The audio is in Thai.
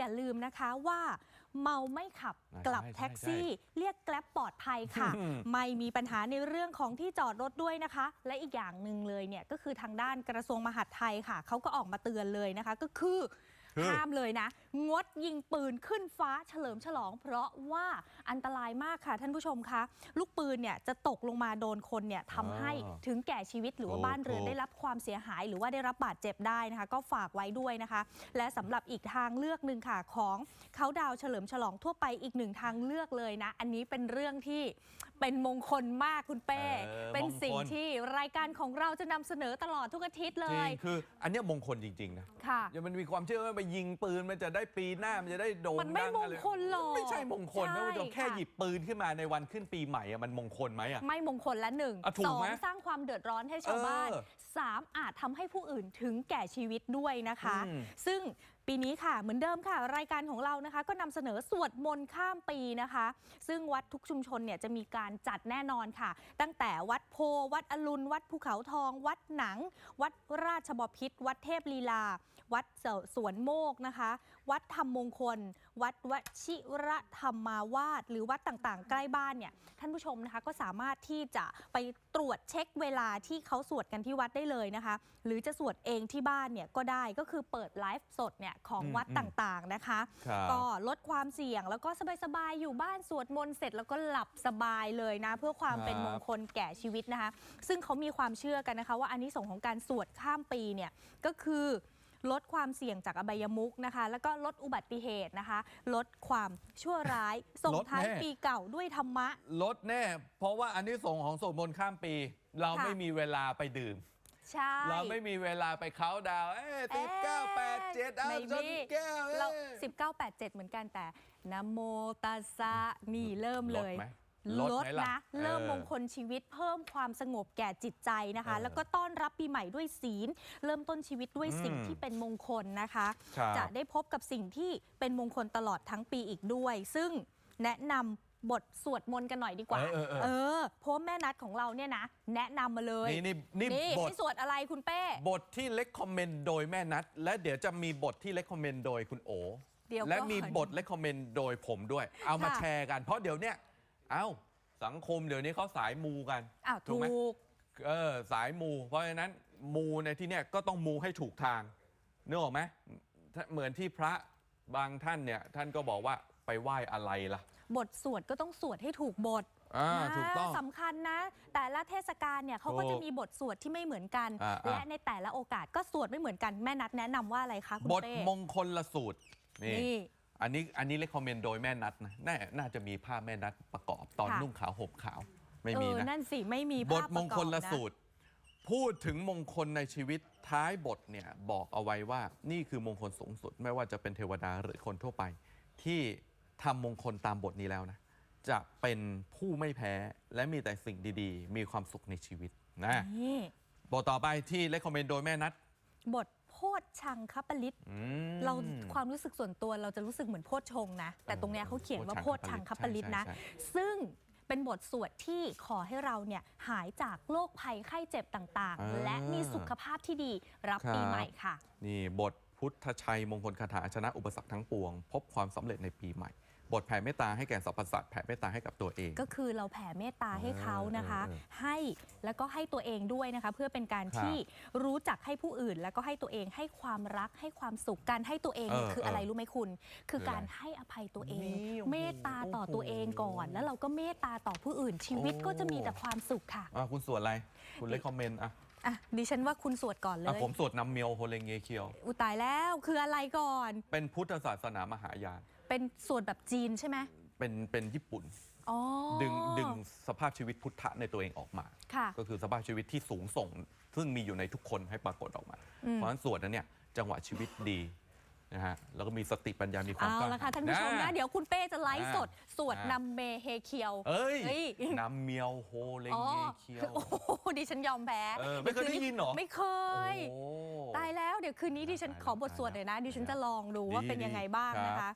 อย่าลืมนะคะว่า เมาไม่ขับใช่กลับใช่แท็กซี่ เรียกแกล็บปลอดภัยค่ะอืมไม่มีปัญหาในเรื่องของที่จอดรถด้วยนะคะ และอีกอย่างหนึ่งเลยเนี่ยก็คือทางด้านกระทรวงมหาดไทยค่ะเขาก็ออกมาเตือนเลยนะคะ ก็คือคือ ห้ามเลยนะ งดยิงปืนขึ้นฟ้าเฉลิมฉลอง เพราะว่าอันตรายมากค่ะท่านผู้ชมคะลูกปืนเนี่ยจะตกลงมาโดนคนเนี่ยทำให้อ๋อถึงแก่ชีวิตหรือว่าถูกบ้านเรือนถูกได้รับความเสียหาย หรือว่าได้รับบาดเจ็บได้นะคะ ก็ฝากไว้ด้วยนะคะ และสำหรับอีกทางเลือกหนึ่งค่ะของเขาดาวน์เฉลิมฉลองทั่วไปอีกหนึ่งทางเลือกเลยนะ อันนี้เป็นเรื่องที่เป็นมงคลมากคุณเป้เออเป็นสิ่งมงคลที่รายการของเราจะนำเสนอตลอดทุกอาทิตย์เลจริยงคืออันเนี้ยมงคลจริงๆนะค่ะอย่ามันมีความเชื่อว่าไปยิงปืนมันจะได้ปีหน้ามันจะได้โด่งมันไม่ดังอะไรมงคลหรอกไม่ใช่มงคลนะใช่คุณผู้ชมแค่ค่ะหยิบปืนขึ้นมาในวันขึ้นปีใหม่อะมันมงคลไหมอะไม่มงคลละหนึ่งอะถูสกองไหมสร้างความเดือดร้อนให้ชาวบ้านเออสามอาจทำให้ผู้อื่นถึงแก่ชีวิตด้วยนะคะอืมซึ่ง ปีนี้ค่ะ เหมือนเดิมค่ะ รายการของเรานะคะ ก็นำเสนอสวดมนต์ข้ามปีนะคะ ซึ่งวัดทุกชุมชนเนี่ยจะมีการจัดแน่นอนค่ะ ตั้งแต่วัดโพ วัดอรุณ วัดภูเขาทอง วัดหนัง วัดราชบพิตรวัดเทพลีลา วัดสวนโมกนะคะ วัดธรรมมงคล วัดวชิระธรรมาวาสหรือวัดต่างๆ ใกล้บ้านเนี่ยท่านผู้ชมนะคะก็สามารถที่จะไปตรวจเช็คเวลาที่เขาสวดกันที่วัดได้เลยนะคะ หรือจะสวดเองที่บ้านเนี่ยก็ได้ก็คือเปิดไลฟ์สดเนี่ยของอืมวัดอืมต่างๆนะคะครับก็ลดความเสี่ยงแล้วก็สบายๆอยู่บ้านสวดมนต์เสร็จแล้วก็หลับสบายเลยนะ เพื่อความเป็นมงคลแก่ชีวิตนะคะ ซึ่งเขามีความเชื่อกันนะคะ ว่าอันนี้ส่งส์ของการสวดข้ามปีเนี่ยก็คือลดความเสี่ยงจากอบายมุกนะคะ แล้วก็ลดอุบัติเหตุนะคะ ลดความชั่วร้ายส่งท้ายลดแน่ปีเก่าด้วยธรรมะ ลดแน่ เพราะว่าอันนี้ส่งส์ของสวดมนต์ข้ามปี เราค่ะไม่มีเวลาไปดื่ม ใช่ เราไม่มีเวลาไปเขาน์ดาวน์เอ้ยสิบเก้าแปดเจ็ดอ้าวไม่จนมีแก้วเราเอ้ย1987เหมือนกันแต่นะโมตัสสะนี่เริ่มเลยลดไหมลลดดไหมล่ะนะเริ่มเออมงคลชีวิตเพิ่มความสงบแก่จิตใจนะคะ เออแล้วก็ต้อนรับปีใหม่ด้วยศีล เริ่มต้นชีวิตด้วยสิ่งอืมที่เป็นมงคลนะคะ ครับ จะได้พบกับสิ่งที่เป็นมงคลตลอดทั้งปีอีกด้วย ซึ่งแนะนำ บทสวดมนต์กันหน่อยดีกว่า เออเออเออ เออเพราะว่าแม่นัดของเราเนี่ยนะ แนะนำมาเลยนี่นี่นี่นี่บท ให้สวดอะไรคุณเป้ บทที่เล็กคอมเมนต์โดยแม่นัด และเดี๋ยวจะมีบทที่เล็กคอมเมนต์โดยคุณโอเดี๋ยวและก่อนมีบทเล็กคอมเมนต์โดยผมด้วย เอามาค่ะ แชร์กันเพราะเดี๋ยวเนี้ยเอ้าสังคมเดี๋ยวนี้เขาสายมูกันอ้าวถูถูกไหม ก เออสายมู เพราะฉะนั้นมูในที่เนี้ยก็ต้องมูให้ถูกทางนึกออกไหมถ้าเหมือนที่พระบางท่านเนี่ยท่านก็บอกว่า ไปไหว้อะไรล่ะ บทสวดก็ต้องสวดให้ถูกบทอ่านะถูกต้อง สำคัญนะ แต่ละเทศกาลเนี่ยเขาก็ถูกจะมีบทสวดที่ไม่เหมือนกัน อ่าอ่า และในแต่ละโอกาสก็สวดไม่เหมือนกันแม่นัดแนะนำว่าอะไรคะคุณบทเป้มงคลละสูตรนี่ นี่ อันนี้อันนี้เล็กคอมเมนต์โดยแม่นัดนะน่าน่าจะมีภาพแม่นัดประกอบตอนค่ะ นุ่งขาวห่มขาว ไม่เอมีอนะ นั่นสิไม่มีบภาทพมงคลละปรกอบนสูตร พูดถึงมงคลในชีวิตท้ายบทเนี่ยบอกเอาไว้ว่านี่คือมงคลสูงสุด ไม่ว่าจะเป็นเทวดาหรือคนทั่วไป ที่ ทำมงคลตามบทนี้แล้วนะ จะเป็นผู้ไม่แพ้และมีแต่สิ่งดีๆ มีความสุขในชีวิตนะนี่บทต่อไปที่เลคคอมเมนต์โดยแม่นัดบทโพชชังคัปลิต อืม เราความรู้สึกส่วนตัวเราจะรู้สึกเหมือนโพชชงนะ แต่ตรงเนี้ยเขาเขียนว่าโพโพชชชัชังงคัปลิตนะใช่ใช่ ซึ่งเป็นบทสวดที่ขอให้เราเนี่ยหายจากโรคภัยไข้เจ็บต่างอ่า ๆ และมีสุขภาพที่ดีรับครับปีใหม่ค่ะ นี่บท พุทธชัยมงคลคาถาชนะอุปสรรคทั้งปวง พบความสำเร็จในปีใหม่ บทแผ่เมตตาให้แก่สรรพสัตว์แผ่เมตตาให้กับตัวเอง ก็คือเราแผ่เมตตาให้เขานะคะเออเออให้แล้วก็ให้ตัวเองด้วยนะคะ เพื่อเป็นการครับที่รู้จักให้ผู้อื่น แล้วก็ให้ตัวเองให้ความรักให้ความสุขการให้ตัวเองเนี่ยเออคืออะไรเออรู้ไหมคุณ คือคืออะไรการให้อภัยตัวเองนี่โอ้โหเมตตาต่อตัวเองก่อน แล้วเราก็เมตตาต่อผู้อื่นชีวิตโอ้ก็จะมีแต่ความสุขค่ะอะคุณสวดอะไรคุณเลคคอมเมนต์อะ อะดิฉันว่าคุณสวดก่อนเลอะย ผมสวดนำเมียวโฮเลงเงเคียว อุยตายแล้วคืออะไรก่อน เป็นพุทธศาสนามหายาน เป็นสวดแบบจีนใช่ไหมเป็นเป็นญี่ปุ่น อ๋อดึงดึงสภาพชีวิตพุทธะในตัวเองออกมา ค่ะ ก็คือสภาพชีวิตที่สูงส่ง ซึ่งมีอยู่ในทุกคนให้ปรากฏออกมาอืมเพราะฉะนั้นสวดนั้นเนี่ยจังหวะชีวิตดี นะฮะแล้วก็มีสติปัญญามีความเอากล้าละค่ะท่านผู้ชมนะนะ เดี๋ยวคุณเป้จะไลฟ์สดอ่าสวดอ่านนำเมเฮเคียว เอ้ยเฮ้ย นำเมียวโฮเลงอ๋อเงเคียว โอ้โหดิฉันยอมแพ้เออไม่เคยได้ยินเหรอ ไม่เคย โอ้ ตายแล้วเดี๋ยวคืนนี้ดิฉันตายแล้วขอบทสวดหน่อยนะ ดิฉันจะลองดูดีว่าเป็นยังไงบ้างดีนะครัคะ บ